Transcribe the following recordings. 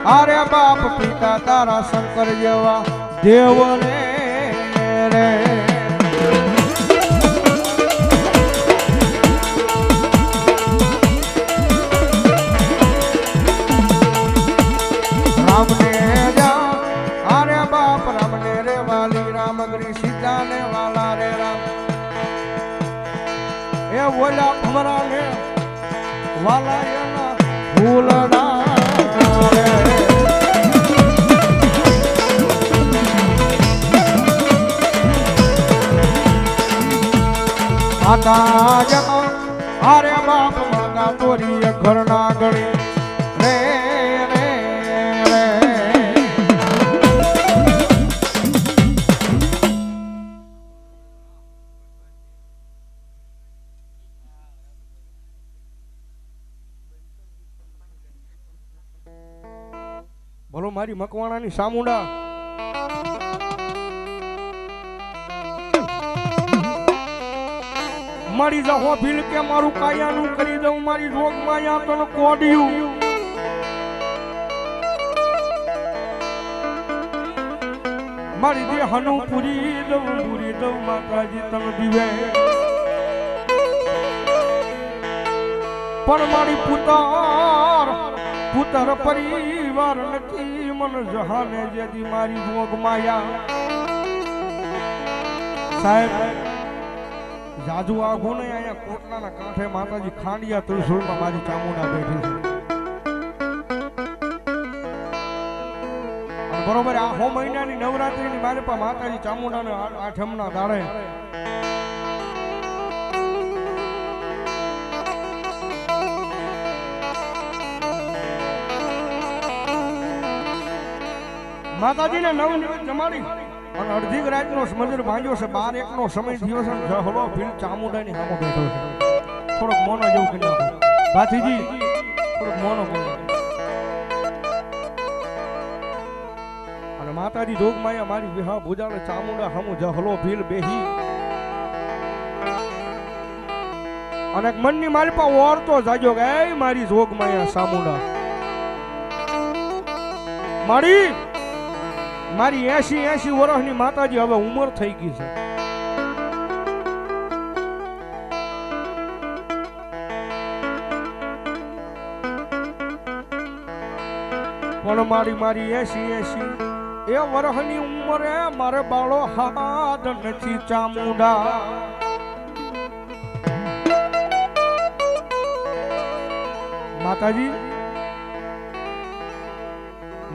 અરે બાપ પિતા તારા શંકર જેવા દેવને રે. રામને જા અરે બાપ રામને રે વાલી રામગરી સીતાને વાલા રે રામ. એ બોલા ભમરા ને વાલા એના ફૂલડા માતા અરે બાપ માતા તોરી ઘરના ગણી મારી મકવાણાની સામુંડા. મારી જહો ભીલ કે મારું કાયાનું કરી દઉં, મારી રોગ માયા તને કોડ્યું. મારી દેહનું પૂરી દઉં પૂરી દઉં, માતાજી તને દીવે. પણ મારી પુતાર, પુતર પરિવાર નથી, મન જહાને જેથી મારી રોગ માયા સાહેબ જાજુ આઘું નહીં અહીંયા કોટલાના કાંઠે માતાજી ખાંડિયા ત્રિશુળમાં મારી ચામુંડા બેઠી છે. બરોબર આ હો મહિનાની નવરાત્રીની મારે પણ માતાજી ચામુંડાને આઠમના દાડે. માતાજીને નવ નિવેદ જમાડી. અને અડધી રાતનો મંદિર ભાંજ્યો છે, બાર એકનો સમય થયો છે ને હલો ભીલ ચામુંડાની સામો બેઠો છે. થોડોક મોનો જેવું કરી ભાથીજી, થોડોક મોનો અને માતાજી જોગમાયા, મારી વિહા ભૂજાને ચામુંડા હમું જહલો ભીલ બેહી. અને મનની મારી પા ઓરતો જાજો કે "એ મારી જોગમાયા, ચામુંડા. મારી મારી એસી એસી વર્ષની માતાજી હવે ઉંમર થઈ ગઈ છે. પણ મારી મારી એસી એસી એ વર્ષની ઉંમરે મારે બાળો હાથ નથી ચામુંડા. માતાજી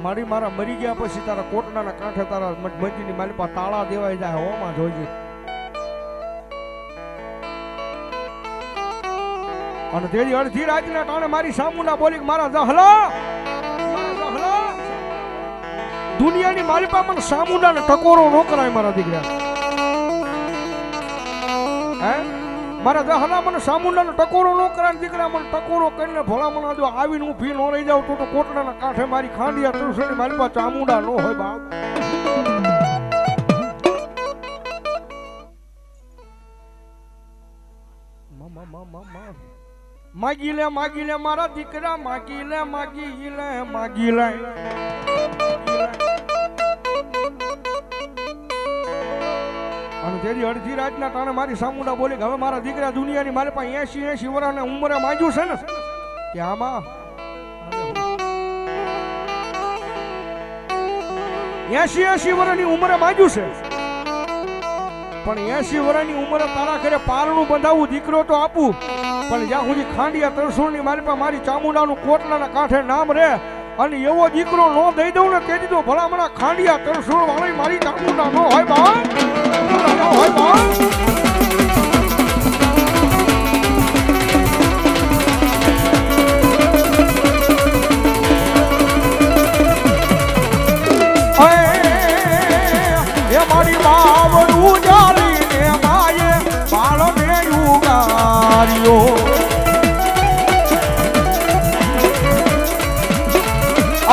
મારી મારા મરી ગયા પછી તારા કોટના કાંઠે તારા મંજીની મારી પાસે તાળા દેવાઈ જાય, હોમાં જોઈજે અને તેની અડધી રાતના ટાણે મારી સામુના બોલી મારા જહલા દુનિયાની મારી પણ સામુના ટકોરો ન કરાય મારા દીકરા. મારા દહલા મને સામુંડાને ટકોરો ન કરાય દીકરા મને ટકોરો કરીને ભલા મને જો આવીને હું ભી ન રહી જાઉં તો તો કોટડાના કાંઠે મારી ખાંડિયા તુલસણી મારી પાસે ચામુંડા ન હોય બાપ. માગી લે માગી લે મારા દીકરા, માગી લે માગી લે માગી લે તેની અડધી રાતના તાણે મારી સામુંડા બોલી હવે મારા દીકરા દુનિયાની મારી પાસે એસી એસી વર્ષને ઉંમરે માંગ્યું છે ને? કે, આમાં એસી એસી વર્ષની ઉંમરે માંગ્યું છે. પણ એસી વર્ષની ઉંમરે તારા ઘરે પારણું બંધાવું દીકરો તો આપું. પણ જ્યાં સુધી ખાંડિયા તરસુણની મારી પાસે મારી ચામુંડાનું કોટલાના કાંઠે નામ રહે અને એવો દીકરો નો દઈ દઉં ને તેથી તો ભલામણા ખાંડિયા તરસુણ વાળી મારી ચામુંડા નો હોય બા હોય બા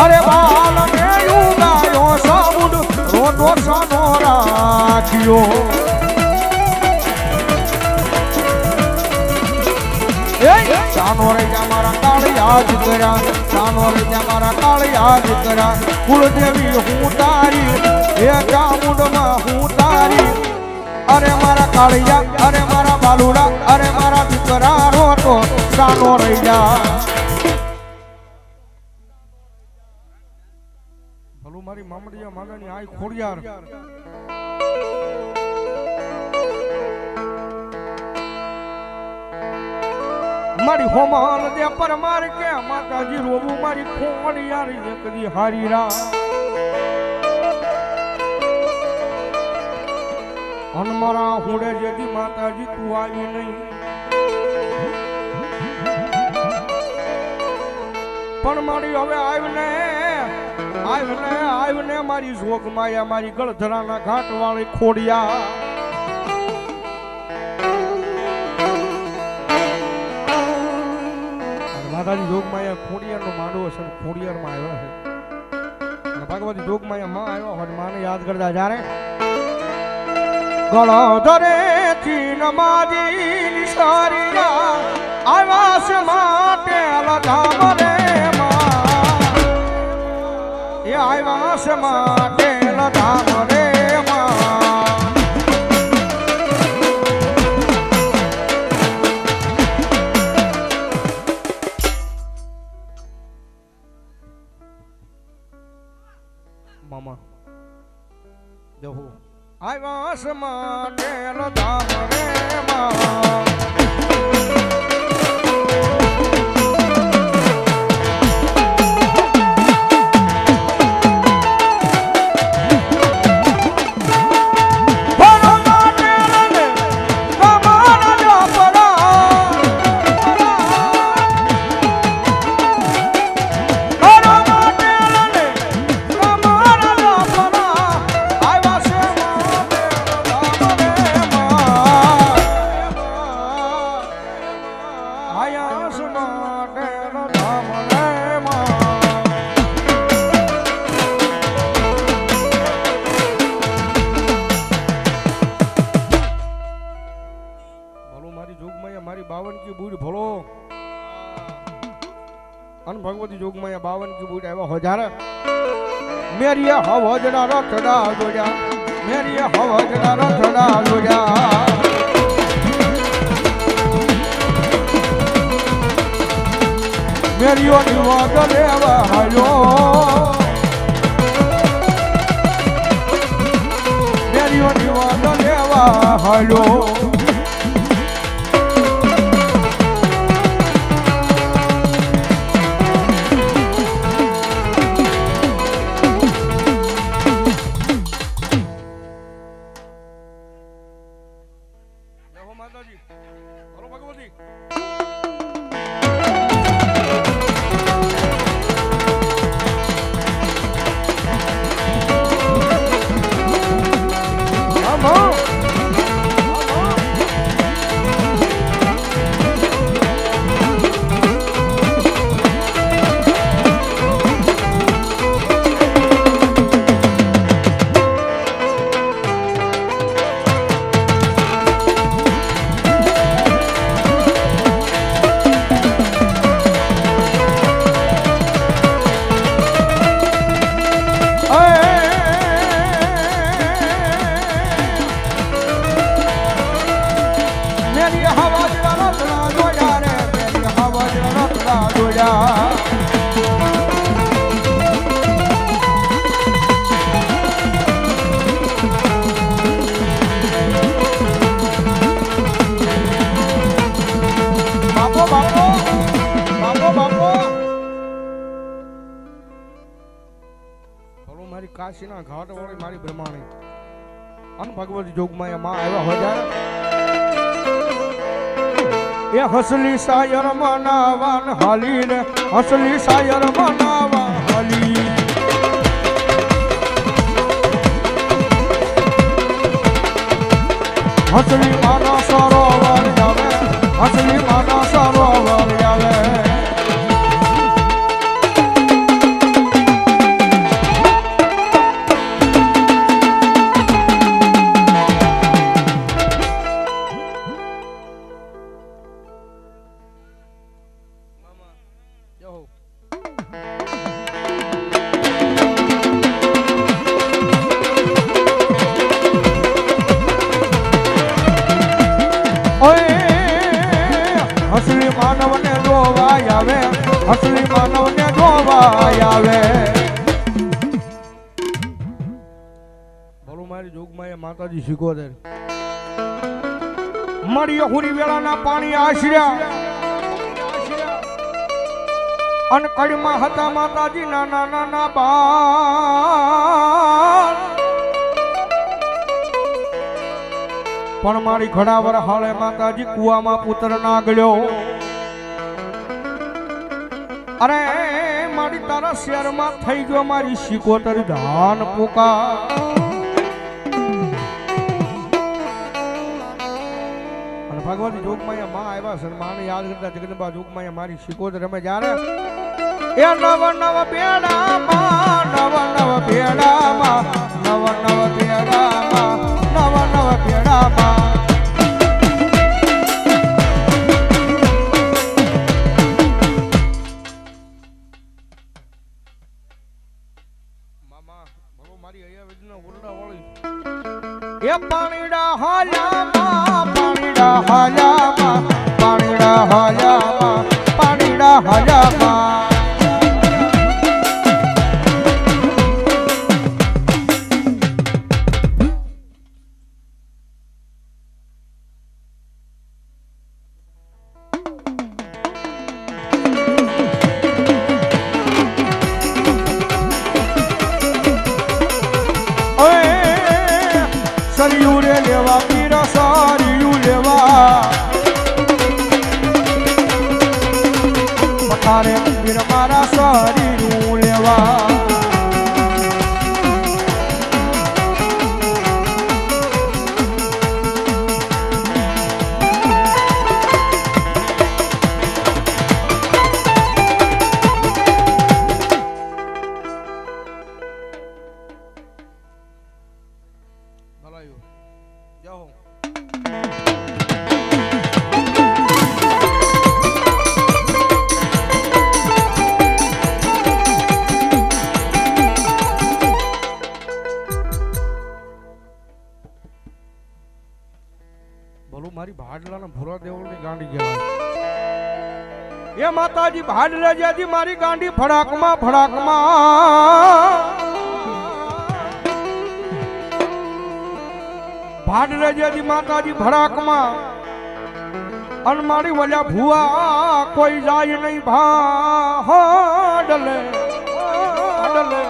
અરે બાલને યુગાયો સાબુદ રોનો સનો રાખ્યો. એ સાનો રે મારા કાળ કાળિયા દીકરા સાનો રજા મારા કાળિયા દીકરા કુળદેવી હું તારી હે ચામુંડમાં હું તારી. અરે મારા કાળિયા, અરે મારા બાલુડા, અરે મારા દીકરા રોતો, સાનો રહી મામડિયા માગાની આય ખોડિયાર. મારી હોમલ દે પરમાર કે માતાજી રોવું મારી ખોડિયાર એકદી હારી રા અન હોડે જેથી માતાજી તું આવી નહીં. પણ મારી હવે આવને આવને આવને મારી જોગ માયા, મારી ગળધરાના ઘાટ વાળી ખોડિયા માતાજી જોગ માયા ખોડિયાર નો માંડવો છે ખોડિયારમાં આવ્યો છે. ભગવતી જોગ માયા માં આવ્યો હોય માને યાદ કરતા જ્યારે ગળધરે ચીન માજી સારી આવાસ માટે અલગ રે. માં એ આવાસ માટે લધામ રે મામા દેહો. આવાસ માટે લધામ રે માં. હવજના રથડા જોયા મેરી હવજના રથડા જોયા મેરીઓ નિવાદ લેવા હાયો મેરીઓ નિવાદ લેવા હાયો કાશીના ઘાટ વાળી મારી બ્રહ્માણી. અન ભગવત જોગમાં માં આવ્યા હોય એ હસલી સાયર મનાવાન હાલી રે હસલી સાયર મનાવા હાલી. હસલી માના સરોવર આવે હસલી માના સરોવર આવે અહુરી પાણી આશર્યા. અને કડીમાં હતા માતાજી નાના નાના બાળ. પણ મારી ઘડાવર હાલે માતાજી કુવામાં પુત્ર ના ગળ્યો અરે, મારી તારા શહેરમાં થઈ ગયો મારી શિકોતર ધાન પુકા અને ભગવતી જોગમાયા માં આવ્યા છે માને યાદ કરતા જગદંબા જોગમાયા મારી શિકોતર રમે જ્યારે એ નવ નવ પેડામાં, નવ નવ બેડામાં નવ નવ બેડામાં નવ નવ ભલો મારી અહીંયા વેદના ઓરડા વાળી એ પાણીડા હાલ્યામાં હાલ્યામાં પાણીડા હાલ્યામાં પાણીડા હાલ્યામાં એ માતાજી મારી ગાંડી ફડાકમાં ફડાકમાં. ભાડ જ્યાંથી માતાજી ફડાકમાં. અન મારી વજા ભુવા, કોઈ જાય નહીં ભાડલે. ભાડલે.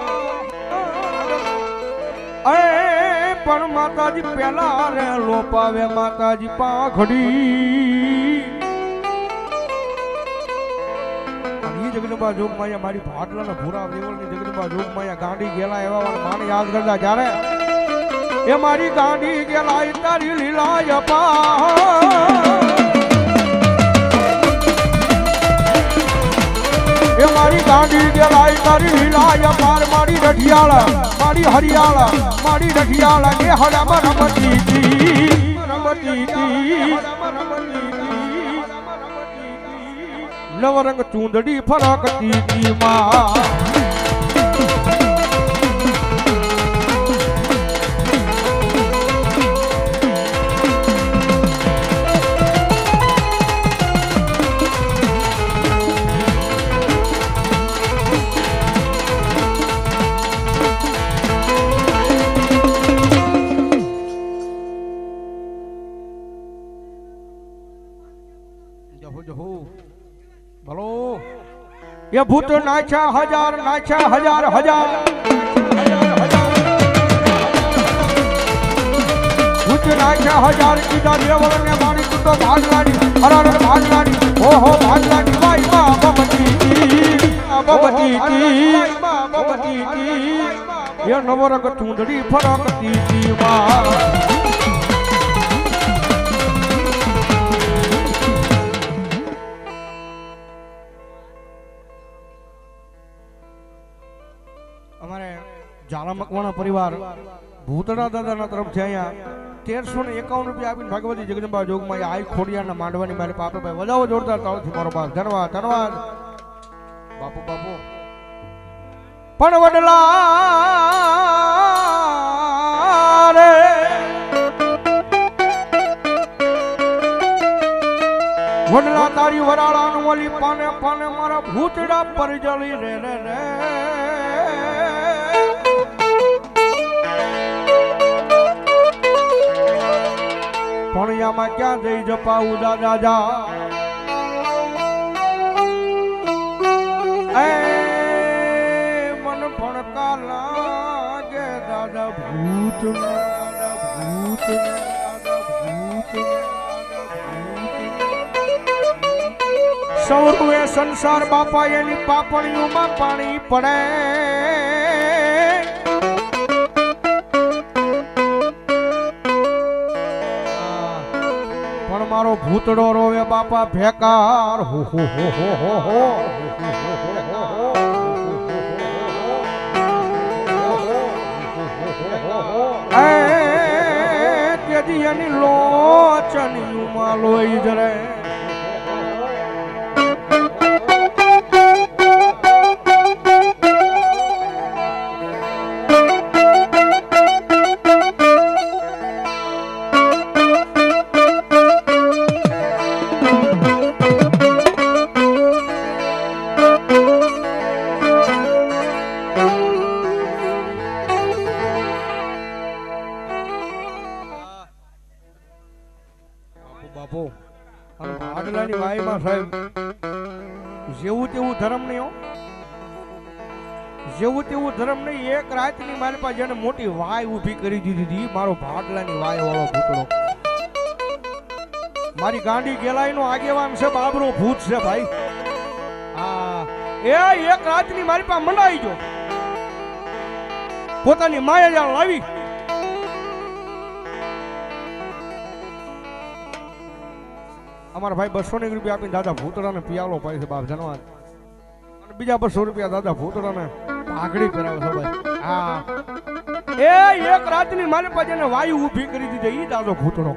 એ, પણ માતાજી પેલા રે લોપાવે માતાજી પાઘડી જગદંબા જોગમાયા, મારી ભાટલાના ભૂરા દેવળની જગદંબા જોગમાયા, ગાંડી ગેલા એવા માને યાદ કરતા જ્યારે, એ મારી ગાંડી ગેલા તારી લીલા અપા એ મારી ગાંડી ગેલાય તારી લીલાય પાર, મારી રઢિયાળ, મારી હરિયાળ, મારી રઢિયાળ ને હડામાં રમતી તી રમતી તી નવરંગ ચૂંદડી ફરકતી તી માં જહો જહો. ભલો એ ભૂત નાચ્યા હજાર નાચ્યા હજાર હજાર. ભૂત નાચ્યા હજાર કીધા દેવળ ને મારી તું તો ભાગલાની હરાર ભાગલાની ઓહો ભાગવાની ભાઈ બબતી બબતી બબતી એ નવરગ ચૂંદડી ફરકતી માં મકવાણા પરિવાર ભૂતડા દાદાના તરફથી અહીંયા તેરસો ને એકાવન રૂપિયા આપીને ભગવતી જગદંબા જોગમાં આઈ ખોડિયાના માંડવાની મારી પાપે વધાવો જોરદાર તાળથી મારો બાપ. ધન્યવાદ ધન્યવાદ. બાપુ બાપુ. પણ વડલા રે. વડલા તારી વરાળાનું ઓલી પાને પાને મારા ભૂતડા પર જળી રે રે રે. ભણિયામાં ક્યાં જઈ જપાવું દાદા જા મન ભણકા લાગે દાદા ભૂત ભૂત સૌરવે સંસાર બાપા એની પાપણીઓમાં પાણી પડે. મારો ભૂતડો રોવે બાપા ભેકાર હો હો હો હો હો હો તેથી એની લોચનીઓમાં લોઈ જરે બાપુ પાસે જેને મોટી વાય ઊભી કરી દીધી હતી મારો ભાડલાની વાય વાળો ભૂતડો મારી ગાંડી ગેલાઈનો આગેવાન છે, બાબરો ભૂત છે ભાઈ. આ, એ એક રાતની મારી પાસે મંડાઈ ગયો. પોતાની માયા જાણ લાવી. અમારા ભાઈ બસો ને રૂપિયા આપીને દાદા ભૂતડાને પિયાલો પાય છે, બાપ જનવા બીજા બસો રૂપિયા દાદા ભૂતડાને પાઘડી કરાવે છે, ભાઈ. હા એ એક રાતની મારી પાસે એને વાયુ ઊભી કરી દીધી. ઈ દાદો ભૂતડો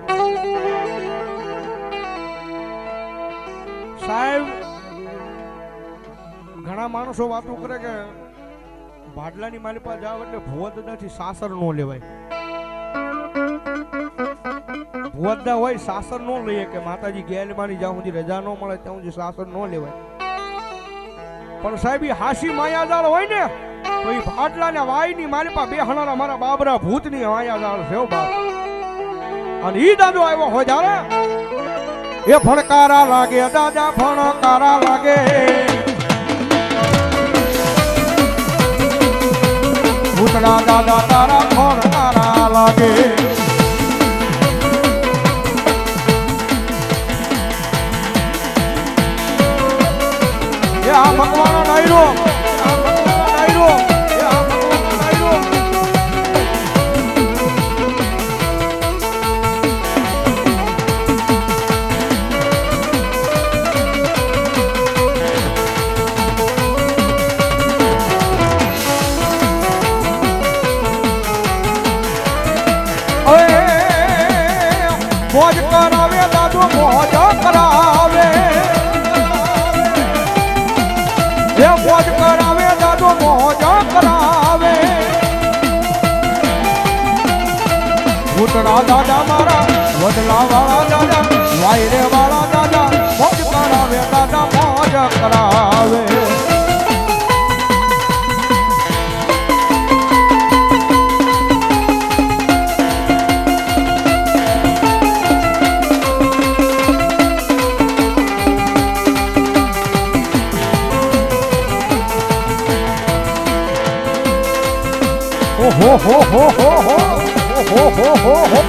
સાહેબ, ઘણા માણસો વાતો કરે કે ભાડલાની મારી પાસે જાવ એટલે ભુવા દાદાથી સાસર નો લેવાય. ભુવદા હોય સાસર નો લઈએ કે માતાજી ગેલમાની જ્યાં સુધી રજા ન મળે ત્યાં સુધી સાસર નો લેવાય. પણ સાહેબ હાસી માયાદાર હોય ને તો એ ભાટલા ને વાયની મારી પા બે હણાના મારા બાબરા ભૂતની માયાજાળ છે બાપ. અને ઈ દાદો આવ્યો હોય જાણે? એ ફણકારા લાગે, દાદા ફણકારા લાગે. ભૂતડા દાદા તારા ફણકારા લાગે. આ ભગવાનનો ડાયરો ભૂતડા દાદા મારા વડલા વાળા દાદા વાયરે વાળા દાદા મોજ કરાવે દાદા મોજ કરાવે હો હો હો હો હો હો હો. હો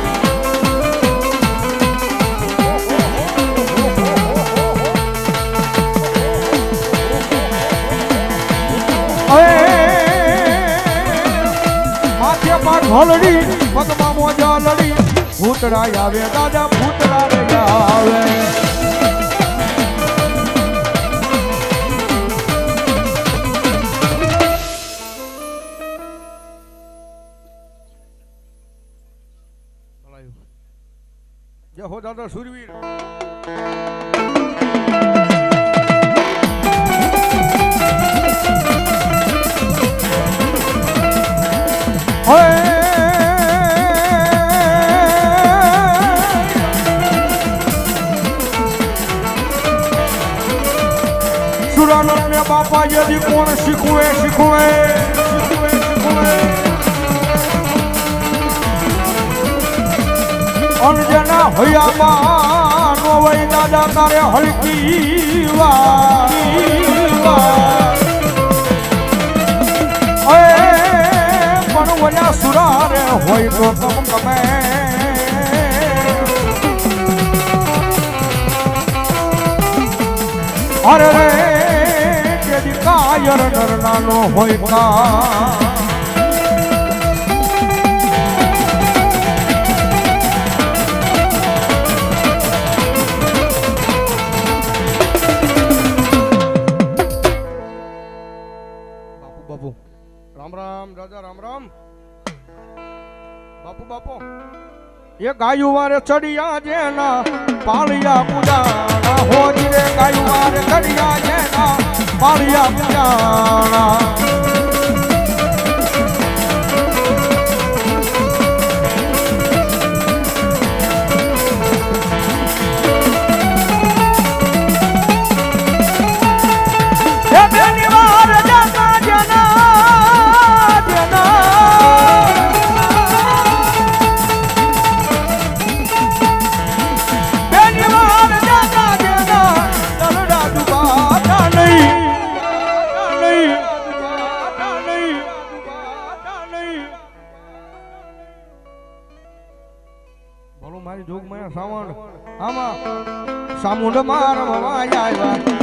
હલડી પગમાં મોજા લડી. ભૂતરા આવે દાદા ભૂતરા આવે. જય હો દાદા સુરવીર સુરાનંદ બાપા યદી કોણ શીખવે શીખવે અંજના હૈયામાં નો વઈ દાદા તારે હલકી ઓય પણ વયા સુરારે હોય તો તમ ગમે અરે રે કાયર નરનાનો હોય કા રામ રામ, રાજા રામ રામ. બાપુ બાપુ. એ ગાયું વારે ચડિયા જેના, પાળિયા પૂજાના. હોજી રે ગાયું વારે ચડિયા જેના, પાળિયા પૂજાના. સામુંડમાં રમવા આવ્યા.